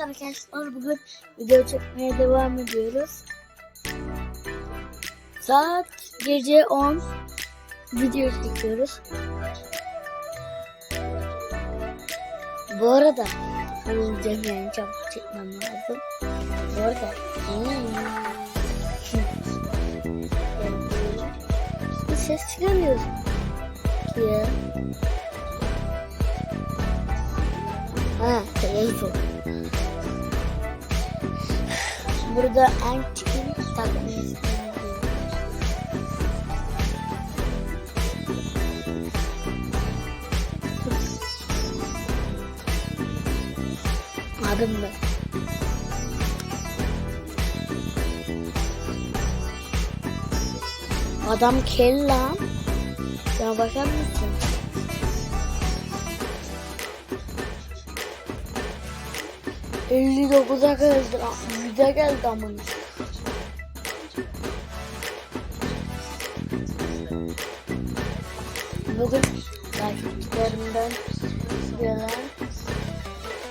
Evet arkadaşlar bugün video çekmeye devam ediyoruz. Saat gece 10 video çekiyoruz. Bu arada hızlıca yani çabuk çekmem lazım. Bu arada bir ses çıkarıyoruz ya. Ha telefon. Burada en çıkın takmayı Adım ne? Adam kel lan. Ya bakar mısın? Elli dokuza geldi. Yüze geldi amına. Bugün takipçilerimden gelen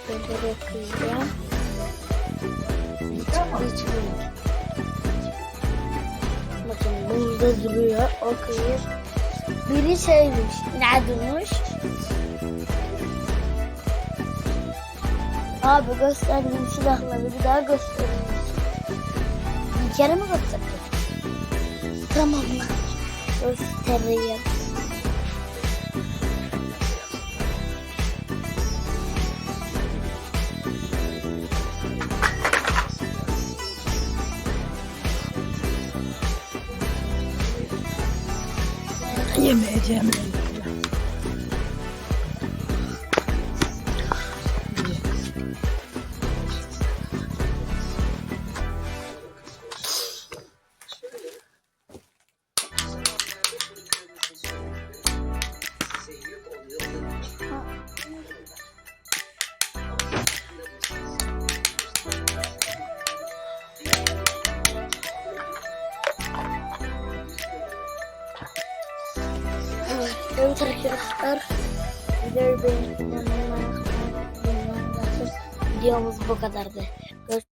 şeyleri okuyacağım. Hiç bilmiyorum. Bakın burada duruyor. Okuyup. Biri şeymiş. Ne demiş? Abi gösterdiğim silahları bir daha göstereyim. Bir kere mi göstereceğim? Tamam mı? Göstereyim. Yemeyeceğim. Evet arkadaşlar. Videoyu beğenmeyi unutmayın. Videomuz bu kadardı. Görüşmek